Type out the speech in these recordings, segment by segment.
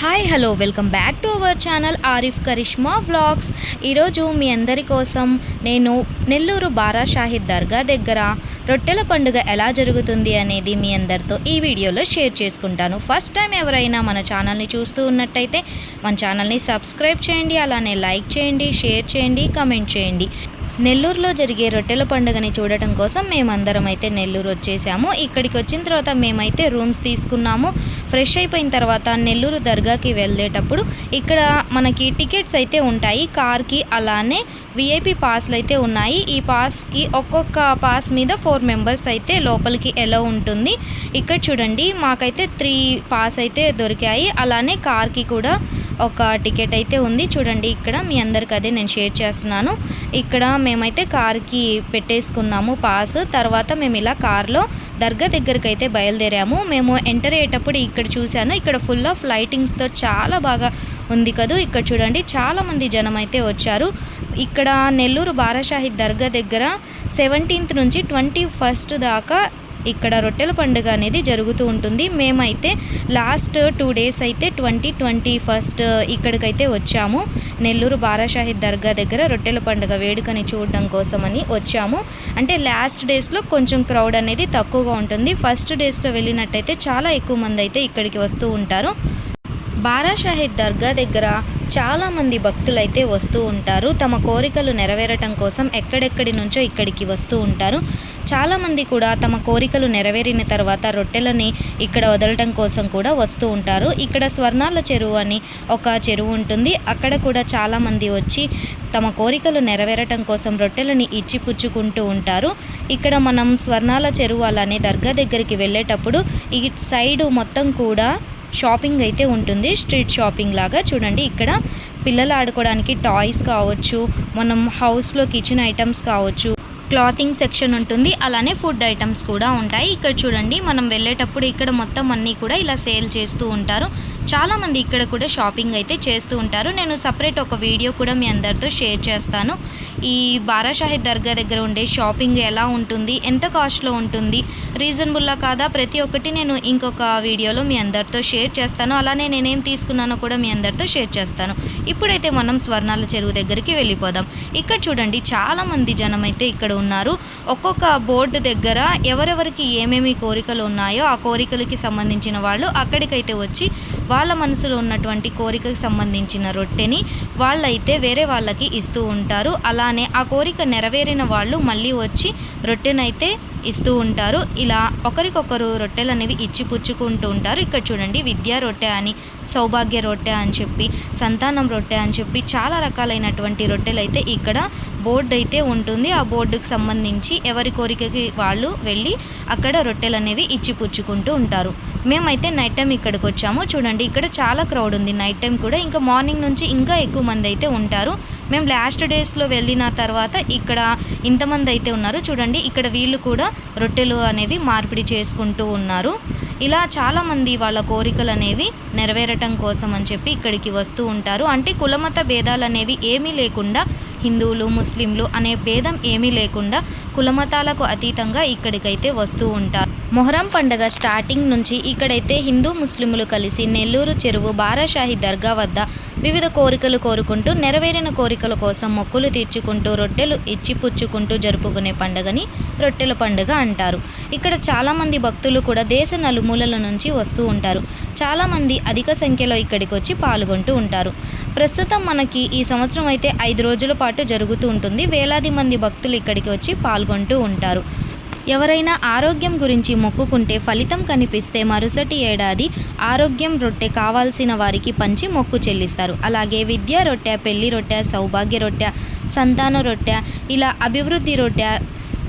Hi hello welcome back to our channel Arif Karishma vlogs ఈరోజు మీ అందరి కోసం నేను నెల్లూరు బారా షాహిద్ దర్గా దగ్గర రొట్టెల పండుగ ఎలా జరుగుతుంది అనేది మీ అందరితో ఈ వీడియోలో షేర్ చేసుకుంటాను. ఫస్ట్ టైం ఎవరైనా మన ఛానల్ని చూస్తూ ఉన్నట్టయితే మన ఛానల్ని సబ్స్క్రైబ్ చేయండి అలానే లైక్ చేయండి షేర్ చేయండి కమెంట్ చేయండి. నెల్లూరులో జరిగే రొట్టెల పండుగని చూడటం కోసం మేమందరం అయితే నెల్లూరు వచ్చేసాము. ఇక్కడికి వచ్చిన తర్వాత మేమైతే రూమ్స్ తీసుకున్నాము. ఫ్రెష్ అయిపోయిన తర్వాత నెల్లూరు దర్గాకి వెళ్ళేటప్పుడు ఇక్కడ మనకి టికెట్స్ అయితే ఉంటాయి. కార్కి అలానే విఐపి పాస్లు అయితే ఉన్నాయి. ఈ పాస్కి ఒక్కొక్క పాస్ మీద ఫోర్ మెంబర్స్ అయితే లోపలికి ఎలా ఉంటుంది ఇక్కడ చూడండి. మాకైతే త్రీ పాస్ అయితే దొరికాయి. అలానే కార్కి కూడా ఒక టికెట్ అయితే ఉంది. చూడండి ఇక్కడ మీ అందరికి అదే నేను షేర్ చేస్తున్నాను. ఇక్కడ మేమైతే కార్కి పెట్టేసుకున్నాము పాస్. తర్వాత మేము ఇలా కార్లో దర్గా దగ్గరికి అయితే బయలుదేరాము. మేము ఎంటర్ అయ్యేటప్పుడు ఇక్కడ చూశాను. ఇక్కడ ఫుల్ ఆఫ్ లైటింగ్స్తో చాలా బాగా ఉంది కదూ. ఇక్కడ చూడండి చాలామంది జనం అయితే వచ్చారు. ఇక్కడ నెల్లూరు బారాషాహిద్ దర్గా దగ్గర సెవెంటీన్త్ నుంచి ట్వంటీ ఫస్ట్ దాకా ఇక్కడ రొట్టెల పండుగ అనేది జరుగుతూ ఉంటుంది. మేమైతే లాస్ట్ టూ డేస్ అయితే ట్వంటీ ట్వంటీ ఫస్ట్ ఇక్కడికైతే వచ్చాము. నెల్లూరు బారాషాహిద్ దర్గా దగ్గర రొట్టెల పండుగ వేడుకని చూడడం కోసమని వచ్చాము. అంటే లాస్ట్ డేస్లో కొంచెం క్రౌడ్ అనేది తక్కువగా ఉంటుంది. ఫస్ట్ డేస్లో వెళ్ళినట్టయితే చాలా ఎక్కువ మంది అయితే ఇక్కడికి వస్తూ ఉంటారు. బారాషాహిద్ దర్గా దగ్గర చాలామంది భక్తులు అయితే వస్తూ ఉంటారు. తమ కోరికలు నెరవేరటం కోసం ఎక్కడెక్కడి నుంచో ఇక్కడికి వస్తూ ఉంటారు. చాలామంది కూడా తమ కోరికలు నెరవేరిన తర్వాత రొట్టెలని ఇక్కడ వదలటం కోసం కూడా వస్తూ ఉంటారు. ఇక్కడ స్వర్ణాల చెరువు అని ఒక చెరువు ఉంటుంది. అక్కడ కూడా చాలామంది వచ్చి తమ కోరికలు నెరవేరటం కోసం రొట్టెలని ఇచ్చి పుచ్చుకుంటూ ఉంటారు. ఇక్కడ మనం స్వర్ణాల చెరువు అలానే దర్గా దగ్గరికి వెళ్ళేటప్పుడు ఈ సైడు మొత్తం కూడా షాపింగ్ అయితే ఉంటుంది. స్ట్రీట్ షాపింగ్ లాగా చూడండి. ఇక్కడ పిల్లలు ఆడుకోవడానికి టాయ్స్ కావచ్చు మనం హౌస్లో కిచెన్ ఐటమ్స్ కావచ్చు క్లాతింగ్ సెక్షన్ ఉంటుంది. అలానే ఫుడ్ ఐటమ్స్ కూడా ఉంటాయి. ఇక్కడ చూడండి మనం వెళ్ళేటప్పుడు ఇక్కడ మొత్తం అన్నీ కూడా ఇలా సేల్ చేస్తూ ఉంటారు. చాలామంది ఇక్కడ కూడా షాపింగ్ అయితే చేస్తూ ఉంటారు. నేను సపరేట్ ఒక వీడియో కూడా మీ అందరితో షేర్ చేస్తాను. ఈ బారాషాహిద్ దర్గా దగ్గర ఉండే షాపింగ్ ఎలా ఉంటుంది ఎంత కాస్ట్లో ఉంటుంది రీజనబుల్లా కాదా ప్రతి ఒక్కటి నేను ఇంకొక వీడియోలో మీ అందరితో షేర్ చేస్తాను. అలానే నేనేం తీసుకున్నానో కూడా మీ అందరితో షేర్ చేస్తాను. ఇప్పుడైతే మనం స్వర్ణాల చెరువు దగ్గరికి వెళ్ళిపోదాం. ఇక్కడ చూడండి చాలామంది జనం అయితే ఇక్కడ ఉన్నారు. ఒక్కొక్క బోర్డు దగ్గర ఎవరెవరికి ఏమేమి కోరికలు ఉన్నాయో ఆ కోరికలకి సంబంధించిన వాళ్ళు అక్కడికైతే వచ్చి వాళ్ళ మనసులో ఉన్నటువంటి కోరికకు సంబంధించిన రొట్టెని వాళ్ళైతే వేరే వాళ్ళకి ఇస్తూ ఉంటారు. అలానే ఆ కోరిక నెరవేరిన వాళ్ళు మళ్ళీ వచ్చి రొట్టెనైతే ఇస్తూ ఉంటారు. ఇలా ఒకరికొకరు రొట్టెలు అనేవి ఇచ్చి పుచ్చుకుంటూ ఉంటారు. ఇక్కడ చూడండి విద్యా రొట్టె అని సౌభాగ్య రొట్టె అని చెప్పి సంతానం రొట్టె అని చెప్పి చాలా రకాలైనటువంటి రొట్టెలు అయితే ఇక్కడ బోర్డు అయితే ఉంటుంది. ఆ బోర్డుకు సంబంధించి ఎవరి కోరికకి వాళ్ళు వెళ్ళి అక్కడ రొట్టెలు అనేవి ఇచ్చి పుచ్చుకుంటూ ఉంటారు. మేమైతే నైట్ టైం ఇక్కడికి వచ్చాము. చూడండి ఇక్కడ చాలా క్రౌడ్ ఉంది నైట్ టైం కూడా. ఇంకా మార్నింగ్ నుంచి ఇంకా ఎక్కువ మంది అయితే ఉంటారు. మేము లాస్ట్ డేస్లో వెళ్ళిన తర్వాత ఇక్కడ ఇంతమంది అయితే ఉన్నారు. చూడండి ఇక్కడ వీళ్ళు కూడా రొట్టెలు అనేవి మార్పిడి చేసుకుంటూ ఉన్నారు. ఇలా చాలామంది వాళ్ళ కోరికలు అనేవి నెరవేరటం కోసం అని చెప్పి ఇక్కడికి వస్తూ ఉంటారు. అంటే కులమత భేదాలు అనేవి ఏమీ లేకుండా హిందువులు ముస్లింలు అనే భేదం ఏమీ లేకుండా కులమతాలకు అతీతంగా ఇక్కడికైతే వస్తూ ఉంటారు. మొహరం పండగ స్టార్టింగ్ నుంచి ఇక్కడైతే హిందూ ముస్లింలు కలిసి నెల్లూరు చెరువు బారాషాహి దర్గా వద్ద వివిధ కోరికలు కోరుకుంటూ నెరవేరిన కోరికల కోసం మొక్కులు తీర్చుకుంటూ రొట్టెలు ఇచ్చి పుచ్చుకుంటూ జరుపుకునే పండుగని రొట్టెల పండుగ అంటారు. ఇక్కడ చాలామంది భక్తులు కూడా దేశ నలుమూలల నుంచి వస్తూ ఉంటారు. చాలామంది అధిక సంఖ్యలో ఇక్కడికి వచ్చి పాల్గొంటూ ఉంటారు. ప్రస్తుతం మనకి ఈ సంవత్సరం అయితే ఐదు రోజుల పాటు జరుగుతూ ఉంటుంది. వేలాది మంది భక్తులు ఇక్కడికి వచ్చి పాల్గొంటూ ఉంటారు. ఎవరైనా ఆరోగ్యం గురించి మొక్కుకుంటే ఫలితం కనిపిస్తే మరుసటి ఏడాది ఆరోగ్యం రొట్టె కావాల్సిన వారికి పంచి మొక్కు చెల్లిస్తారు. అలాగే విద్యా రొట్టె పెళ్ళి రొట్టె సౌభాగ్య రొట్టె సంతాన రొట్టె ఇలా అభివృద్ధి రొట్టె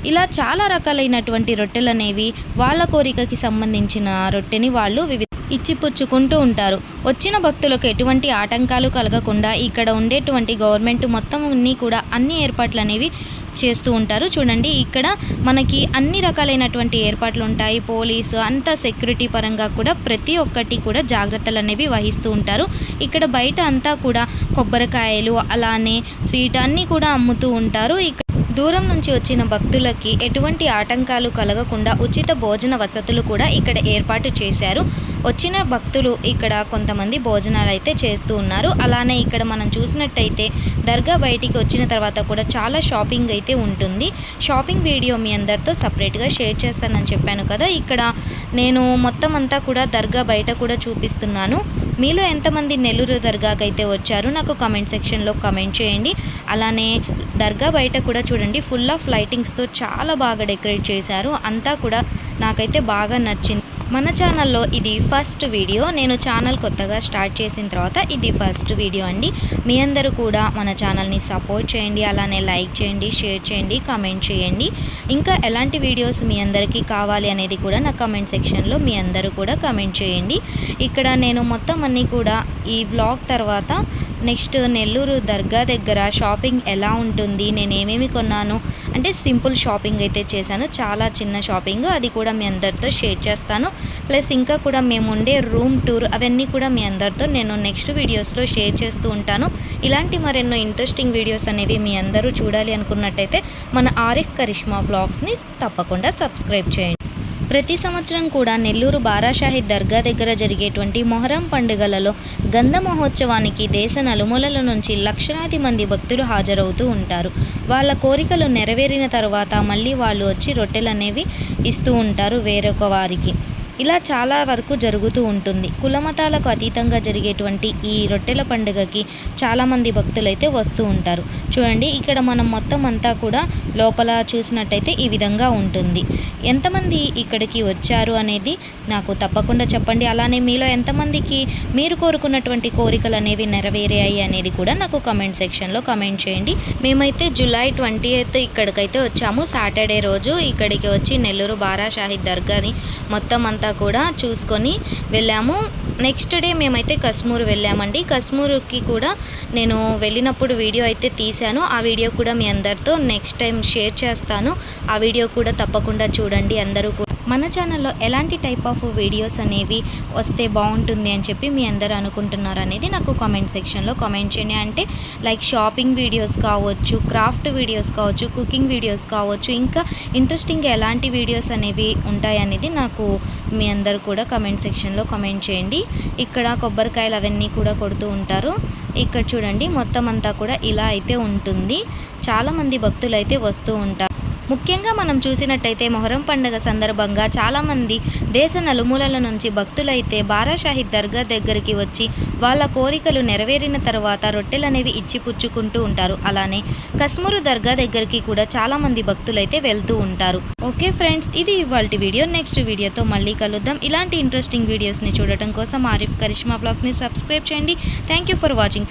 ఇలా చాలా రకాలైనటువంటి రొట్టెలు అనేవి వాళ్ళ కోరికకి సంబంధించిన రొట్టెని వాళ్ళు వివిధ ఇచ్చిపుచ్చుకుంటూ ఉంటారు. వచ్చిన భక్తులకు ఎటువంటి ఆటంకాలు కలగకుండా ఇక్కడ ఉండేటువంటి గవర్నమెంట్ మొత్తం అన్నీ కూడా అన్ని ఏర్పాట్లు అనేవి చేస్తూ ఉంటారు. చూడండి ఇక్కడ మనకి అన్ని రకాలైనటువంటి ఏర్పాట్లు ఉంటాయి. పోలీసు అంతా సెక్యూరిటీ పరంగా కూడా ప్రతి ఒక్కటి కూడా జాగ్రత్తలు అనేవి వహిస్తూ ఉంటారు. ఇక్కడ బయట అంతా కూడా కొబ్బరికాయలు అలానే స్వీట్ అన్నీ కూడా అమ్ముతూ ఉంటారు. ఇక్కడ దూరం నుంచి వచ్చిన భక్తులకి ఎటువంటి ఆటంకాలు కలగకుండా ఉచిత భోజన వసతులు కూడా ఇక్కడ ఏర్పాటు చేశారు. వచ్చిన భక్తులు ఇక్కడ కొంతమంది భోజనాలు అయితే చేస్తూ ఉన్నారు. అలానే ఇక్కడ మనం చూసినట్టయితే దర్గా బయటికి వచ్చిన తర్వాత కూడా చాలా షాపింగ్ అయితే ఉంటుంది. షాపింగ్ వీడియో మీ అందరితో సపరేట్గా షేర్ చేస్తానని చెప్పాను కదా. ఇక్కడ నేను మొత్తం అంతా కూడా దర్గా బయట కూడా చూపిస్తున్నాను. మీలో ఎంతమంది నెల్లూరు దర్గాకి అయితే వచ్చారు? నాకు కమెంట్ సెక్షన్లో కమెంట్ చేయండి. అలానే దర్గా బయట కూడా చూడండి. ఫుల్ ఆఫ్ లైటింగ్స్తో చాలా బాగా డెకరేట్ చేశారు. అంతా కూడా నాకైతే బాగా నచ్చింది. మన ఛానల్లో ఇది ఫస్ట్ వీడియో నేను ఛానల్ కొత్తగా స్టార్ట్ చేసిన తర్వాత ఇది ఫస్ట్ వీడియో అండి. మీ అందరూ కూడా మన ఛానల్ని సపోర్ట్ చేయండి అలానే లైక్ చేయండి షేర్ చేయండి కమెంట్ చేయండి. ఇంకా ఎలాంటి వీడియోస్ మీ అందరికీ కావాలి అనేది కూడా నా కమెంట్ సెక్షన్లో మీ అందరూ కూడా కమెంట్ చేయండి. ఇక్కడ నేను మొత్తం అన్నీ కూడా ఈ వ్లాగ్ తర్వాత నెక్స్ట్ నెల్లూరు దర్గా దగ్గర షాపింగ్ ఎలా ఉంటుంది? నేను ఏమేమి కొన్నాను? అంటే సింపుల్ షాపింగ్ అయితే చేశాను. చాలా చిన్న షాపింగ్. అది కూడా మీ అందరితో షేర్ చేస్తాను. ప్లస్ ఇంకా కూడా మేము ఉండే రూమ్ టూర్ అవన్నీ కూడా మీ అందరితో నేను నెక్స్ట్ వీడియోస్లో షేర్ చేస్తూ ఉంటాను. ఇలాంటి మరెన్నో ఇంట్రెస్టింగ్ వీడియోస్ అనేవి మీ అందరూ చూడాలి అనుకున్నట్టయితే మన ఆరిఫ్ కరిష్మా వ్లాగ్స్ని తప్పకుండా సబ్స్క్రైబ్ చేయండి. ప్రతి సంవత్సరం కూడా నెల్లూరు బారాషాహిద్ దర్గా దగ్గర జరిగేటువంటి మొహరం పండుగలలో గంధ మహోత్సవానికి దేశ నలుమూలల నుంచి లక్షలాది మంది భక్తులు హాజరవుతూ ఉంటారు. వాళ్ళ కోరికలు నెరవేరిన తర్వాత మళ్ళీ వాళ్ళు వచ్చి రొట్టెలు అనేవి ఇస్తూ ఉంటారు వేరొక వారికి. ఇలా చాలా వరకు జరుగుతూ ఉంటుంది. కులమతాలకు అతీతంగా జరిగేటువంటి ఈ రొట్టెల పండుగకి చాలామంది భక్తులైతే వస్తూ ఉంటారు. చూడండి ఇక్కడ మనం మొత్తం అంతా కూడా లోపల చూసినట్టయితే ఈ విధంగా ఉంటుంది. ఎంతమంది ఇక్కడికి వచ్చారు అనేది నాకు తప్పకుండా చెప్పండి. అలానే మీలో ఎంతమందికి మీరు కోరుకున్నటువంటి కోరికలు అనేవి నెరవేరాయి అనేది కూడా నాకు కమెంట్ సెక్షన్లో కమెంట్ చేయండి. మేమైతే జూలై ట్వంటీ ఎయిత్ ఇక్కడికైతే వచ్చాము. సాటర్డే రోజు ఇక్కడికి వచ్చి నెల్లూరు బారా షాహిద్ దర్గాని మొత్తం అంతా కూడా చూసుకొని వెళ్ళాము. నెక్స్ట్ డే మేమైతే కశ్మూర్ వెళ్ళామండి. కశ్మూర్కి కూడా నేను వెళ్ళినప్పుడు వీడియో అయితే తీశాను. ఆ వీడియో కూడా మీ అందరితో నెక్స్ట్ టైం షేర్ చేస్తాను. ఆ వీడియో కూడా తప్పకుండా చూడండి అందరూ కూడా. మన ఛానల్లో ఎలాంటి టైప్ ఆఫ్ వీడియోస్ అనేవి వస్తే బాగుంటుంది అని చెప్పి మీ అందరూ అనుకుంటున్నారు అనేది నాకు కామెంట్ సెక్షన్లో కామెంట్ చేయండి. అంటే లైక్ షాపింగ్ వీడియోస్ కావచ్చు క్రాఫ్ట్ వీడియోస్ కావచ్చు కుకింగ్ వీడియోస్ కావచ్చు ఇంకా ఇంట్రెస్టింగ్ ఎలాంటి వీడియోస్ అనేవి ఉంటాయి అనేది నాకు మీ అందరు కూడా కమెంట్ సెక్షన్లో కామెంట్ చేయండి. ఇక్కడ కొబ్బరికాయలు అవన్నీ కూడా కొడుతూ ఉంటారు. ఇక్కడ చూడండి మొత్తం అంతా కూడా ఇలా అయితే ఉంటుంది. చాలామంది భక్తులు అయితే వస్తూ ఉంటారు. ముఖ్యంగా మనం చూసినట్టయితే మొహరం పండుగ సందర్భంగా చాలామంది దేశ నలుమూలల నుంచి భక్తులైతే బారాషాహిద్ దర్గా దగ్గరికి వచ్చి వాళ్ళ కోరికలు నెరవేరిన తర్వాత రొట్టెలనేవి ఇచ్చిపుచ్చుకుంటూ ఇచ్చి పుచ్చుకుంటూ ఉంటారు. అలానే కశ్మూరు దర్గా దగ్గరికి కూడా చాలామంది భక్తులైతే వెళ్తూ ఉంటారు. ఓకే ఫ్రెండ్స్ ఇది ఇవాళ వీడియో. నెక్స్ట్ వీడియోతో మళ్ళీ కలుద్దాం. ఇలాంటి ఇంట్రెస్టింగ్ వీడియోస్ని చూడటం కోసం ఆరిఫ్ కరిష్మా బ్లాగ్స్ని సబ్స్క్రైబ్ చేయండి. Thank you for watching